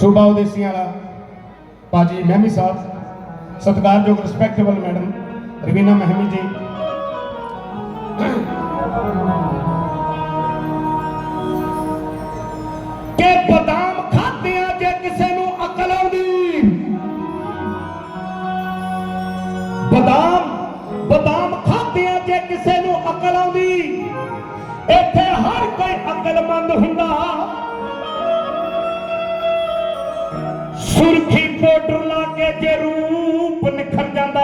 ਸੂਬਾ ਉਦੇਸੀਆਂ ਵਾਲਾ ਪਾਜੀ ਮਹਿਮੀ ਸਾਹਿਬ, ਸਤਿਕਾਰਯੋਗ ਰਿਸਪੈਕਟੇਬਲ ਮੈਡਮ ਰਵੀਨਾ ਮਹਿਮੀ ਜੀ। ਕਿ ਬਦਾਮ ਖਾਦਿਆਂ ਜੇ ਕਿਸੇ ਨੂੰ ਅਕਲ ਆਉਂਦੀ? ਬਦਾਮ ਬਦਾਮ ਖਾਦਿਆਂ ਜੇ ਕਿਸੇ ਨੂੰ ਅਕਲ ਆਉਂਦੀ? ਇੱਥੇ ਹਰ ਕੋਈ ਅਕਲਮੰਦ ਹੁੰਦਾ। ਜੇ ਰੂਪ ਨਿਖਰ ਜਾਂਦਾ।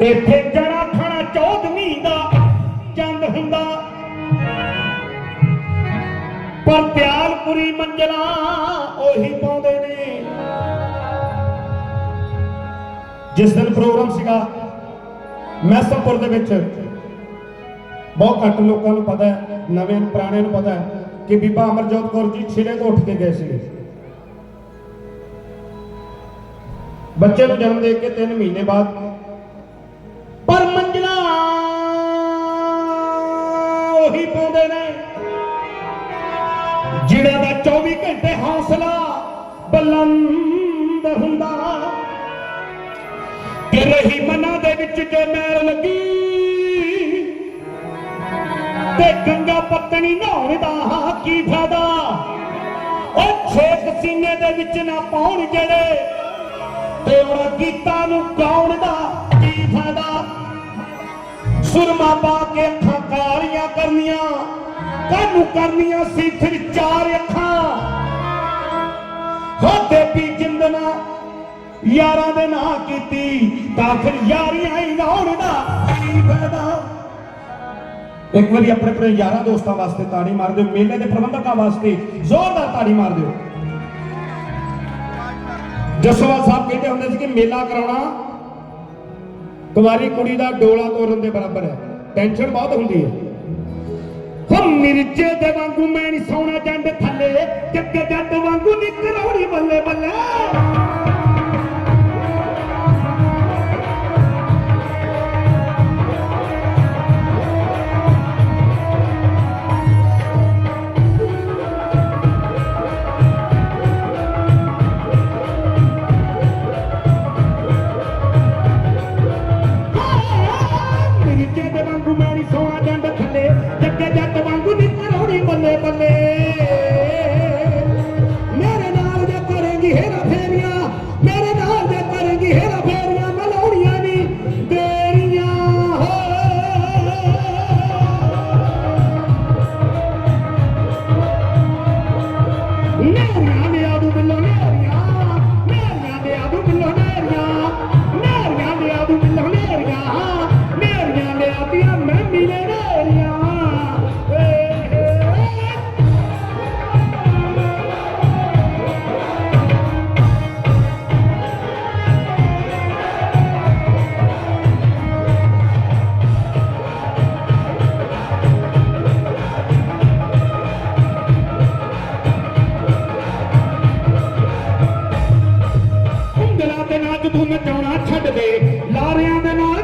ਇੱਥੇ ਜਣਾ ਖਾਣਾ ਚੌਦਵੀਂ ਦਾ ਚੰਦ ਹੁੰਦਾ। ਪਰ ਤਿਆਲਪੁਰੀ ਮੰਜਲਾ ਉਹੀ ਪਾਉਂਦੇ ਨੇ। ਜਿਸ ਦਿਨ ਪ੍ਰੋਗਰਾਮ ਸੀਗਾ ਮੈਸਪੁਰ ਦੇ ਵਿੱਚ, ਬਹੁਤ ਘੱਟ ਲੋਕਾਂ ਨੂੰ ਪਤਾ ਹੈ, ਨਵੇਂ ਨੂੰ ਪੁਰਾਣੇ ਨੂੰ ਪਤਾ ਹੈ ਕਿ ਬੀਬਾ ਅਮਰਜੋਤ ਕੌਰ ਜੀ ਛਿਲੇ ਤੋਂ ਉੱਠ ਕੇ ਗਏ ਸੀਗੇ। ਬੱਚੇ ਨੂੰ ਜਨਮ ਦੇ ਕੇ 3 ਮਹੀਨੇ ਬਾਅਦ। ਪਰ ਮੰਜਲਾ ਉਹੀ ਪਾਉਂਦੇ ਨੇ ਜਿਹੜਾ ਦਾ 24 ਘੰਟੇ ਹੌਸਲਾ ਬਲੰਦ ਹੁੰਦਾ। ਕਿ ਰਹੀ ਮਨਾਂ ਦੇ ਵਿੱਚ ਜੇ ਮੈਲ ਲੱਗੀ, ਤੇ ਗੰਗਾ ਪੱਤਣੀ ਨਹਾਉਣ ਦਾ ਕੀ ਫਾਇਦਾ? ਉਹ ਛੇ ਸੀਨੇ ਦੇ ਵਿੱਚ ਨਾ ਪਾਉਣ ਜਿਹੜੇ ਤੇ ਗੀਤਾਂ ਨੂੰ ਗਾਉਣ ਦਾ ਕੀ ਫਾਇਦਾ ਸੁਰਮਾ ਪਾ ਕੇ ਅੱਖਾਂ ਕਾਲੀਆਂ ਕਰਨੀਆਂ, ਕਾਹਨੂੰ ਕਰਨੀਆਂ ਸੀ ਫਿਰ ਚਾਰ ਅੱਖਾਂ? ਹੋ ਦੇਵੀ ਜਿੰਦਨਾ ਯਾਰਾਂ ਦੇ ਨਾਂ ਕੀਤੀ, ਤਾਂ ਫਿਰ ਯਾਰੀਆਂ ਹੀ ਲਾਉਣ ਦਾ ਕੀ ਫਾਇਦਾ? ਇੱਕ ਵਾਰੀ ਆਪਣੇ ਆਪਣੇ ਯਾਰਾਂ ਦੋਸਤਾਂ ਵਾਸਤੇ ਤਾੜੀ ਮਾਰ ਦਿਓ, ਮੇਲੇ ਦੇ ਪ੍ਰਬੰਧਕਾਂ ਵਾਸਤੇ ਜ਼ੋਰਦਾਰ ਤਾੜੀ ਮਾਰ ਦਿਓ। ਜਸਵਾ ਸਾਹਿਬ ਕਹਿੰਦੇ ਹੁੰਦੇ ਸੀ ਕਿ ਮੇਲਾ ਕਰਾਉਣਾ ਕੁਮਾਰੀ ਕੁੜੀ ਦਾ ਡੋਲਾ ਤੋੜਨ ਦੇ ਬਰਾਬਰ ਹੈ। ਟੈਨਸ਼ਨ ਬਹੁਤ ਹੁੰਦੀ ਹੈ। ਹਮ ਮਿਰਚੇ ਦੇ ਵਾਂਗੂ ਮੈਂ ਨਹੀਂ ਸੌਣਾ ਜੰਡ ਥੱਲੇ ਜੱਗੇ ਜੱਟ ਵਾਂਗੂ ਨਿਕਰੌੜੀ ਬੱਲੇ ਬੱਲੇ। ਤੂੰ ਨਚਾਉਣਾ ਛੱਡ ਦੇ। ਲਾਰਿਆਂ ਦੇ ਨਾਲ